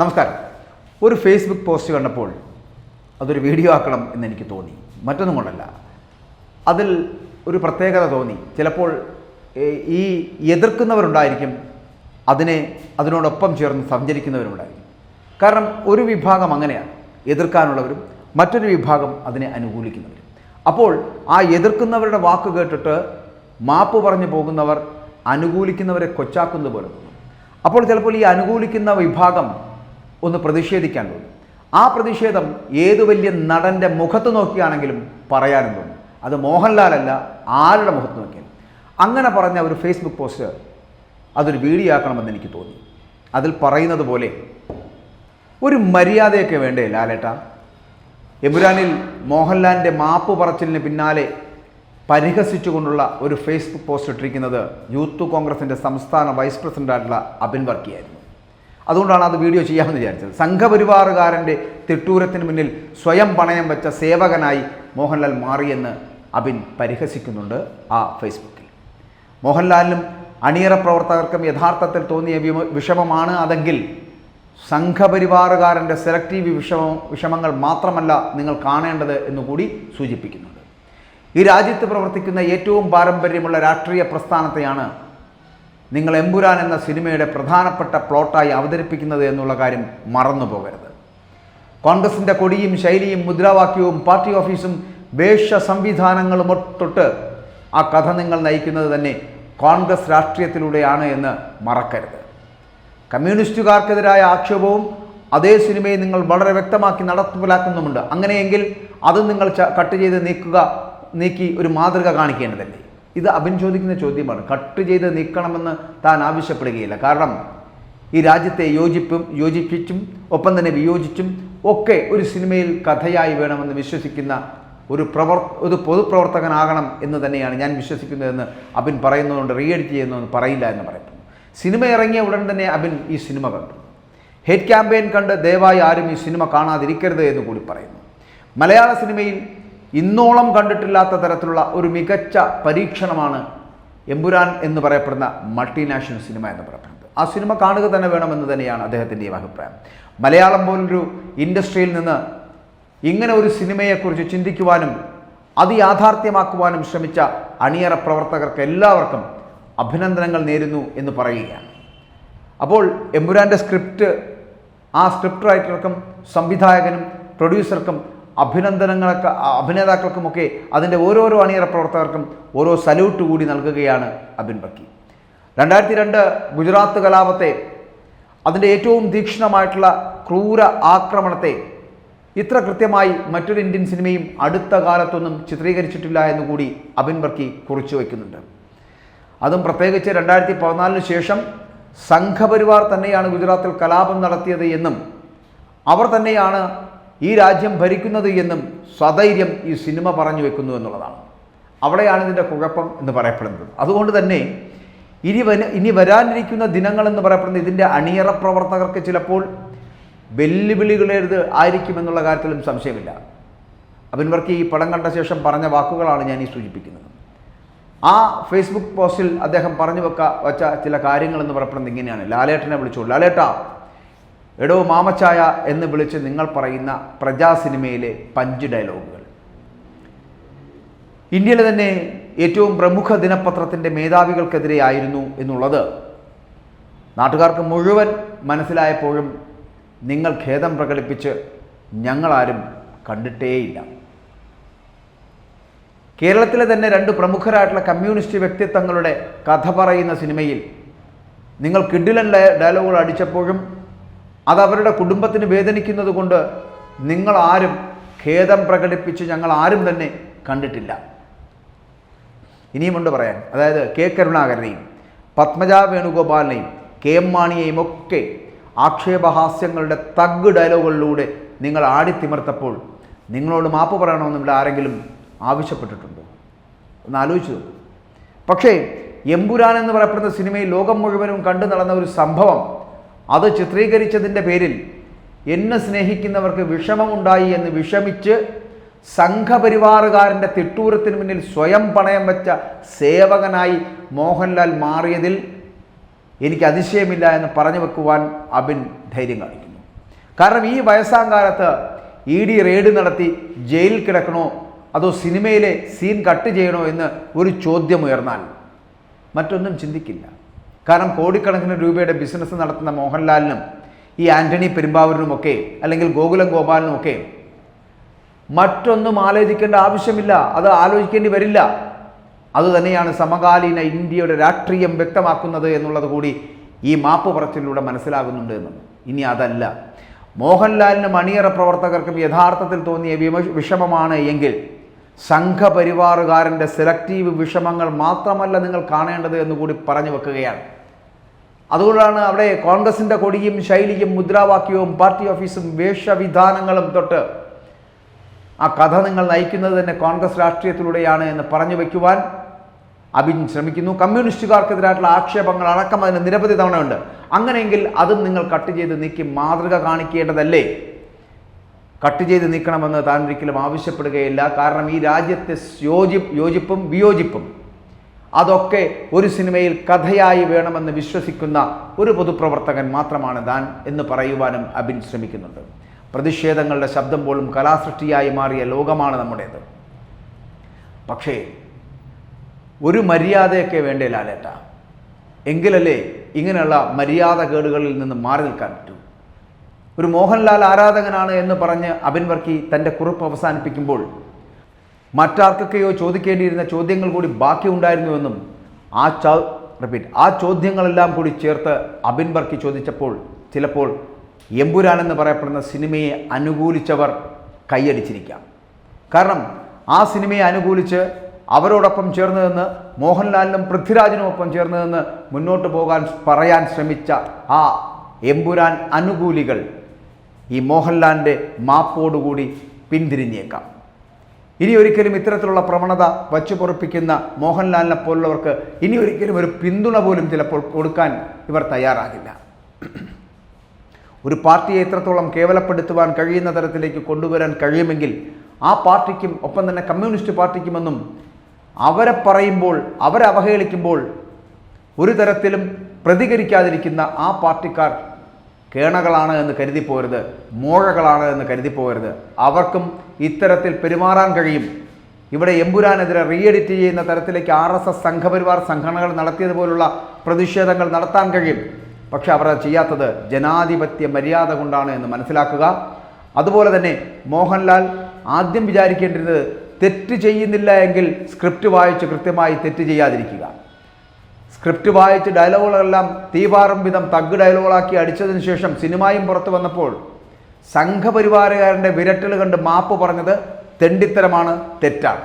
നമസ്കാരം. ഒരു Facebook post കണ്ടപ്പോൾ അതൊരു വീഡിയോ ആക്കണം എന്ന് എനിക്ക് തോന്നി. മറ്റൊന്നും കൊണ്ടല്ല അതിൽ ഒരു പ്രത്യേകത തോന്നി. ചിലപ്പോൾ ഈ എതിർക്കുന്നവരുണ്ടായിരിക്കും. അതിനെ അതിനോടൊപ്പം ചേർന്ന് സഞ്ചരിക്കുന്നവരുണ്ടായിരിക്കും കാരണം ഒരു വിഭാഗം അങ്ങനെയാണ്. എതിർക്കാനുള്ളവരും മറ്റൊരു വിഭാഗം അതിനെ അനുകൂലിക്കുന്നവരും. അപ്പോൾ ആ എതിർക്കുന്നവരുടെ വാക്ക് കേട്ടിട്ട് മാപ്പ് പറഞ്ഞു പോകുന്നവർ അനുകൂലിക്കുന്നവരെ കൊച്ചാക്കുന്നത് പോലെ അപ്പോൾ ചിലപ്പോൾ ഈ അനുകൂലിക്കുന്ന വിഭാഗം ഒന്ന് പ്രതിഷേധിക്കാൻ തോന്നും. ആ പ്രതിഷേധം ഏതു വലിയ നടന്റെ മുഖത്ത് നോക്കിയാണെങ്കിലും പറയാനും തോന്നും. അത് മോഹൻലാലല്ല ആരുടെ മുഖത്ത് നോക്കിയാലും. അങ്ങനെ പറഞ്ഞ ഒരു ഫേസ്ബുക്ക് പോസ്റ്റ് അതൊരു വീഡിയോ ആക്കണമെന്ന് എനിക്ക് തോന്നി. അതിൽ പറയുന്നത് പോലെ ഒരു മര്യാദയൊക്കെ വേണ്ടേ ലാലേട്ട? എബുരാനിൽ മോഹൻലാലിന്റെ മാപ്പ് പറച്ചിലിന് പിന്നാലെ പരിഹസിച്ചുകൊണ്ടുള്ള ഒരു ഫേസ്ബുക്ക് പോസ്റ്റ് ഇട്ടിരിക്കുന്നത് യൂത്ത് കോൺഗ്രസിന്റെ സംസ്ഥാന വൈസ് പ്രസിഡന്റായിട്ടുള്ള അബിൻ വർക്കിയായിരുന്നു. അതുകൊണ്ടാണ് അത് വീഡിയോ ചെയ്യാമെന്ന് വിചാരിച്ചത്. സംഘപരിവാറുകാരന്റെ തിട്ടൂരത്തിന് മുന്നിൽ സ്വയം പണയം വെച്ച സേവകനായി മോഹൻലാൽ മാറിയെന്ന് അബിൻ പരിഹസിക്കുന്നുണ്ട് ആ ഫേസ്ബുക്കിൽ. മോഹൻലാലിനും അണിയറ പ്രവർത്തകർക്കും യഥാർത്ഥത്തിൽ തോന്നിയ വിഷമമാണ് അതെങ്കിൽ സംഘപരിവാറുകാരന്റെ സെലക്റ്റീവ് വിഷമം വിഷമങ്ങൾ മാത്രമല്ല നിങ്ങൾ കാണേണ്ടത് എന്നുകൂടി സൂചിപ്പിക്കുന്നുണ്ട്. ഈ രാജ്യത്ത് പ്രവർത്തിക്കുന്ന ഏറ്റവും പാരമ്പര്യമുള്ള രാഷ്ട്രീയ പ്രസ്ഥാനത്തെയാണ് നിങ്ങൾ എമ്പുരാൻ എന്ന സിനിമയുടെ പ്രധാനപ്പെട്ട പ്ലോട്ടായി അവതരിപ്പിക്കുന്നത് എന്നുള്ള കാര്യം മറന്നു പോകരുത് കോൺഗ്രസിന്റെ കൊടിയും ശൈലിയും മുദ്രാവാക്യവും പാർട്ടി ഓഫീസും വേഷ സംവിധാനങ്ങളും തൊട്ട് ആ കഥ നിങ്ങൾ നയിക്കുന്നത് തന്നെ കോൺഗ്രസ് രാഷ്ട്രീയത്തിലൂടെയാണ് എന്ന് മറക്കരുത്. കമ്മ്യൂണിസ്റ്റുകാർക്കെതിരായ ആക്ഷേപവും അതേ സിനിമയെ നിങ്ങൾ വളരെ വ്യക്തമാക്കി നടപ്പിലാക്കുന്നുമുണ്ട്. അങ്ങനെയെങ്കിൽ അത് നിങ്ങൾ കട്ട് ചെയ്ത് നീക്കുക നീക്കി ഒരു മാതൃക കാണിക്കേണ്ടതല്ലേ? ഇത് അഭിൻ ചോദിക്കുന്ന ചോദ്യമാണ്. കട്ട് ചെയ്ത് നീക്കണമെന്ന് താൻ ആവശ്യപ്പെടുകയില്ല. കാരണം ഈ രാജ്യത്തെ യോജിപ്പും യോജിപ്പിച്ചും ഒപ്പം തന്നെ വിയോജിച്ചും ഒക്കെ ഒരു സിനിമയിൽ കഥയായി വേണമെന്ന് വിശ്വസിക്കുന്ന ഒരു പ്രവർ ഒരു പൊതുപ്രവർത്തകനാകണം എന്ന് തന്നെയാണ് ഞാൻ വിശ്വസിക്കുന്നതെന്ന് അബിൻ പറയുന്നതുകൊണ്ട് റീഎഡിറ്റ് ചെയ്യുന്നതെന്ന് പറയില്ല എന്ന് പറയുന്നു സിനിമ ഇറങ്ങിയ ഉടൻ തന്നെ അബിൻ ഈ സിനിമ കണ്ടു. ഹേറ്റ് ക്യാമ്പയിൻ കണ്ട് ദയവായി ആരും ഈ സിനിമ കാണാതിരിക്കരുത് എന്ന് കൂടി പറയുന്നു. മലയാള സിനിമയിൽ ഇന്നോളം കണ്ടിട്ടില്ലാത്ത തരത്തിലുള്ള ഒരു മികച്ച പരീക്ഷണമാണ് എമ്പുരാൻ എന്ന് പറയപ്പെടുന്ന മൾട്ടിനാഷണൽ സിനിമ എന്ന് പറയപ്പെടുന്നത്. ആ സിനിമ കാണുക തന്നെ വേണമെന്ന് തന്നെയാണ് അദ്ദേഹത്തിന്റെയും അഭിപ്രായം. മലയാളം പോലൊരു ഇൻഡസ്ട്രിയിൽ നിന്ന് ഇങ്ങനെ ഒരു സിനിമയെക്കുറിച്ച് ചിന്തിക്കുവാനും അത് യാഥാർത്ഥ്യമാക്കുവാനും ശ്രമിച്ച അണിയറ പ്രവർത്തകർക്ക് എല്ലാവർക്കും അഭിനന്ദനങ്ങൾ നേരുന്നു എന്ന് പറയുകയാണ്. അപ്പോൾ എമ്പുരാന്റെ സ്ക്രിപ്റ്റ് ആ സ്ക്രിപ്റ്റ് റൈറ്റർക്കും സംവിധായകനും പ്രൊഡ്യൂസർക്കും അഭിനന്ദനങ്ങളൊക്കെ അഭിനേതാക്കൾക്കുമൊക്കെ അതിന്റെ ഓരോരോ അണിയറ പ്രവർത്തകർക്കും ഓരോ സല്യൂട്ട് കൂടി നൽകുകയാണ് അബിൻ ബക്കി. രണ്ടായിരത്തി രണ്ട് ഗുജറാത്ത് കലാപത്തെ അതിന്റെ ഏറ്റവും തീക്ഷ്ണമായിട്ടുള്ള ക്രൂര ആക്രമണത്തെ ഇത്ര കൃത്യമായി മറ്റൊരു ഇന്ത്യൻ സിനിമയും അടുത്ത കാലത്തൊന്നും ചിത്രീകരിച്ചിട്ടില്ല എന്ന് കൂടി അബിൻ ബർക്കി കുറിച്ചു വയ്ക്കുന്നുണ്ട്. അതും പ്രത്യേകിച്ച് രണ്ടായിരത്തി പതിനാലിന് ശേഷം സംഘപരിവാർ തന്നെയാണ് ഗുജറാത്തിൽ കലാപം നടത്തിയത് എന്നും അവർ തന്നെയാണ് ഈ രാജ്യം ഭരിക്കുന്നത് എന്നും സ്വധൈര്യം ഈ സിനിമ പറഞ്ഞു വെക്കുന്നു എന്നുള്ളതാണ്. അവിടെയാണ് ഇതിന്റെ കുഴപ്പം എന്ന് പറയപ്പെടുന്നത്. അതുകൊണ്ട് തന്നെ ഇനി വന ഇനി വരാനിരിക്കുന്ന ദിനങ്ങളെന്ന് പറയപ്പെടുന്നത് ഇതിന്റെ അണിയറ പ്രവർത്തകർക്ക് ചിലപ്പോൾ വെല്ലുവിളികളേത് ആയിരിക്കുമെന്നുള്ള കാര്യത്തിലും സംശയമില്ല. അവൻവർക്ക് ഈ പടം കണ്ട ശേഷം പറഞ്ഞ വാക്കുകളാണ് ഞാൻ ഈ സൂചിപ്പിക്കുന്നത്. ആ ഫേസ്ബുക്ക് പോസ്റ്റിൽ അദ്ദേഹം പറഞ്ഞു വെക്ക വച്ച ചില കാര്യങ്ങളെന്ന് പറയപ്പെടുന്നത് ഇങ്ങനെയാണ്. ലാലേട്ടനെ വിളിച്ചോളൂ. ലാലേട്ടാ എടോ മാമച്ചായ എന്ന് വിളിച്ച് നിങ്ങൾ പറയുന്ന പ്രജാ സിനിമയിലെ പഞ്ച് ഡയലോഗുകൾ. ഇന്ത്യയിലെ തന്നെ ഏറ്റവും പ്രമുഖ ദിനപത്രത്തിന്റെ മേധാവികൾക്കെതിരെയായിരുന്നു എന്നുള്ളത്. നാട്ടുകാർക്ക് മുഴുവൻ മനസ്സിലായപ്പോഴും നിങ്ങൾ ഖേദം പ്രകടിപ്പിച്ച് ഞങ്ങളാരും കണ്ടിട്ടേയില്ല. കേരളത്തിലെ തന്നെ രണ്ട് പ്രമുഖരായിട്ടുള്ള കമ്മ്യൂണിസ്റ്റ് വ്യക്തിത്വങ്ങളുടെ കഥ പറയുന്ന സിനിമയിൽ നിങ്ങൾ കിഡിലൻ ഡയലോഗുകൾ അടിച്ചപ്പോഴും അത് അവരുടെ കുടുംബത്തിന് വേദനിക്കുന്നത് കൊണ്ട് നിങ്ങൾ ആരും ഖേദം പ്രകടിപ്പിച്ച് ഞങ്ങൾ ആരും തന്നെ കണ്ടിട്ടില്ല. ഇനിയുമുണ്ട് പറയാൻ. അതായത് കെ കരുണാകരനെയും പത്മജ വേണുഗോപാലിനെയും കെ എം മാണിയെയും ഒക്കെ ആക്ഷേപഹാസ്യങ്ങളുടെ തഗ് ഡയലോഗുകളിലൂടെ നിങ്ങൾ ആടിത്തിമർത്തപ്പോൾ നിങ്ങളോട് മാപ്പ് പറയണമെന്ന് ഇവിടെ ആരെങ്കിലും ആവശ്യപ്പെട്ടിട്ടുണ്ടോ? ഒന്ന് ആലോചിച്ചു. പക്ഷേ എമ്പുരാൻ എന്ന് പറയപ്പെടുന്ന സിനിമയിൽ ലോകം മുഴുവനും കണ്ടു നടന്ന ഒരു സംഭവം അത് ചിത്രീകരിച്ചതിന്റെ പേരിൽ എന്നെ സ്നേഹിക്കുന്നവർക്ക് വിഷമമുണ്ടായി എന്ന് വിഷമിച്ച് സംഘപരിവാറുകാരന്റെ തിട്ടൂരത്തിന് മുന്നിൽ സ്വയം പണയം വെച്ച സേവകനായി മോഹൻലാൽ മാറിയതിൽ എനിക്ക് അതിശയമില്ല എന്ന് പറഞ്ഞു വെക്കുവാൻ അബിൻ ധൈര്യം കാണിക്കുന്നു. കാരണം ഈ വയസ്സാം കാലത്ത് ഇ ഡി റെയ്ഡ് നടത്തി ജയിലിൽ കിടക്കണോ അതോ സിനിമയിലെ സീൻ കട്ട് ചെയ്യണോ എന്ന് ഒരു ചോദ്യം ഉയർന്നാൽ മറ്റൊന്നും ചിന്തിക്കില്ല. കാരണം കോടിക്കണക്കിന് രൂപയുടെ ബിസിനസ് നടത്തുന്ന മോഹൻലാലിനും ഈ ആന്റണി പെരുമ്പാവൂരിനുമൊക്കെ അല്ലെങ്കിൽ ഗോകുലം ഗോപാലിനുമൊക്കെ മറ്റൊന്നും ആലോചിക്കേണ്ട ആവശ്യമില്ല. അത് ആലോചിക്കേണ്ടി വരില്ല. അതുതന്നെയാണ് സമകാലീന ഇന്ത്യയുടെ രാഷ്ട്രീയം വ്യക്തമാക്കുന്നത് എന്നുള്ളത് കൂടി ഈ മാപ്പ് പറച്ചിലൂടെ മനസ്സിലാകുന്നുണ്ട് എന്നും. ഇനി അതല്ല. മോഹൻലാലിനും അണിയറ പ്രവർത്തകർക്കും യഥാർത്ഥത്തിൽ തോന്നിയ വിമ വിഷമമാണ് എങ്കിൽ സംഘപരിവാറുകാരന്റെ സെലക്റ്റീവ് വിഷമങ്ങൾ മാത്രമല്ല നിങ്ങൾ കാണേണ്ടത് എന്ന് കൂടി പറഞ്ഞു വെക്കുകയാണ്. അതുകൊണ്ടാണ് അവിടെ കോൺഗ്രസിന്റെ കൊടിയും ശൈലിയും മുദ്രാവാക്യവും പാർട്ടി ഓഫീസും വേഷവിധാനങ്ങളും തൊട്ട് ആ കഥ നിങ്ങൾ നയിക്കുന്നത് തന്നെ കോൺഗ്രസ് രാഷ്ട്രീയത്തിലൂടെയാണ് എന്ന് പറഞ്ഞു വയ്ക്കുവാൻ അബിൻ ശ്രമിക്കുന്നു. കമ്മ്യൂണിസ്റ്റുകാർക്കെതിരായിട്ടുള്ള ആക്ഷേപങ്ങൾ അടക്കം അതിന് നിരവധി തവണയുണ്ട്. അങ്ങനെയെങ്കിൽ അതും നിങ്ങൾ കട്ട് ചെയ്ത് നീക്കി മാതൃക കാണിക്കേണ്ടതല്ലേ? കട്ട് ചെയ്ത് നീക്കണമെന്ന് താൻ ഒരിക്കലും ആവശ്യപ്പെടുകയില്ല. കാരണം ഈ രാജ്യത്തെ യോജി യോജിപ്പും വിയോജിപ്പും അതൊക്കെ ഒരു സിനിമയിൽ കഥയായി വേണമെന്ന് വിശ്വസിക്കുന്ന ഒരു പൊതുപ്രവർത്തകൻ മാത്രമാണ് താൻ എന്ന് പറയുവാനും അബിൻ ശ്രമിക്കുന്നുണ്ട്. പ്രതിഷേധങ്ങളുടെ ശബ്ദം പോലും കലാസൃഷ്ടിയായി മാറിയ ലോകമാണ് നമ്മുടേത്. പക്ഷേ ഒരു മര്യാദയൊക്കെ വേണ്ടേ ലാലേട്ട? എങ്കിലല്ലേ ഇങ്ങനെയുള്ള മര്യാദ കേടുകളിൽ നിന്ന് മാറി നിൽക്കാൻ പറ്റൂ. ഒരു മോഹൻലാൽ ആരാധകനാണ് എന്ന് പറഞ്ഞ് അബിൻ വർക്കി തന്റെ കുറിപ്പ് അവസാനിപ്പിക്കുമ്പോൾ മറ്റാർക്കൊക്കെയോ ചോദിക്കേണ്ടിയിരുന്ന ചോദ്യങ്ങൾ കൂടി ബാക്കിയുണ്ടായിരുന്നുവെന്നും ആ ച റിപ്പീറ്റ് ആ ചോദ്യങ്ങളെല്ലാം കൂടി ചേർത്ത് അബിൻ ബർക്കി ചോദിച്ചപ്പോൾ ചിലപ്പോൾ എമ്പുരാൻ എന്ന് പറയപ്പെടുന്ന സിനിമയെ അനുകൂലിച്ചവർ കൈയടിച്ചിരിക്കാം. കാരണം ആ സിനിമയെ അനുകൂലിച്ച് അവരോടൊപ്പം ചേർന്ന് നിന്ന് മോഹൻലാലിനും പൃഥ്വിരാജിനും ഒപ്പം ചേർന്ന് നിന്ന് മുന്നോട്ട് പോകാൻ പറയാൻ ശ്രമിച്ച ആ എമ്പുരാൻ അനുകൂലികൾ ഈ മോഹൻലാലിന്റെ മാപ്പോടുകൂടി പിന്തിരിഞ്ഞേക്കാം. ഇനി ഒരിക്കലും ഇത്തരത്തിലുള്ള പ്രവണത വച്ചു പൊറപ്പിക്കുന്ന മോഹൻലാലിനെ പോലുള്ളവർക്ക് ഇനി ഒരിക്കലും ഒരു പിന്തുണ പോലും ചിലപ്പോൾ കൊടുക്കാൻ ഇവർ തയ്യാറാകില്ല. ഒരു പാർട്ടിയെ എത്രത്തോളം കേവലപ്പെടുത്തുവാൻ കഴിയുന്ന തരത്തിലേക്ക് കൊണ്ടുവരാൻ കഴിയുമെങ്കിൽ ആ പാർട്ടിക്കും ഒപ്പം തന്നെ കമ്മ്യൂണിസ്റ്റ് പാർട്ടിക്കുമെന്നും അവരെ പറയുമ്പോൾ അവരെ അവഹേളിക്കുമ്പോൾ ഒരു തരത്തിലും പ്രതികരിക്കാതിരിക്കുന്ന ആ പാർട്ടിക്കാർ കേണകളാണ് എന്ന് കരുതിപ്പോരുത് മോഴകളാണ് എന്ന് കരുതിപ്പോരുത് അവർക്കും ഇത്തരത്തിൽ പെരുമാറാൻ കഴിയും. ഇവിടെ എമ്പുരാനെതിരെ റീഎഡിറ്റ് ചെയ്യുന്ന തരത്തിലേക്ക് ആർ എസ് എസ് സംഘപരിവാർ സംഘടനകൾ നടത്തിയതുപോലുള്ള പ്രതിഷേധങ്ങൾ നടത്താൻ കഴിയും. പക്ഷെ അവർ ചെയ്യാത്തത് ജനാധിപത്യ മര്യാദ കൊണ്ടാണ് എന്ന് മനസ്സിലാക്കുക. അതുപോലെ തന്നെ മോഹൻലാൽ ആദ്യം വിചാരിക്കേണ്ടത് തെറ്റ് ചെയ്യുന്നില്ല എങ്കിൽ സ്ക്രിപ്റ്റ് വായിച്ച് കൃത്യമായി തെറ്റ് ചെയ്യാതിരിക്കുക. സ്ക്രിപ്റ്റ് വായിച്ച് ഡയലോഗുകളെല്ലാം തീപാറും വിധം തഗ് ഡയലോഗുകളാക്കി അടിച്ചതിന് ശേഷം സിനിമയും പുറത്തു വന്നപ്പോൾ സംഘപരിവാരകാരന്റെ വിരട്ടൽ കണ്ട് മാപ്പ് പറഞ്ഞത് തെണ്ടിത്തരമാണ് തെറ്റാണ്.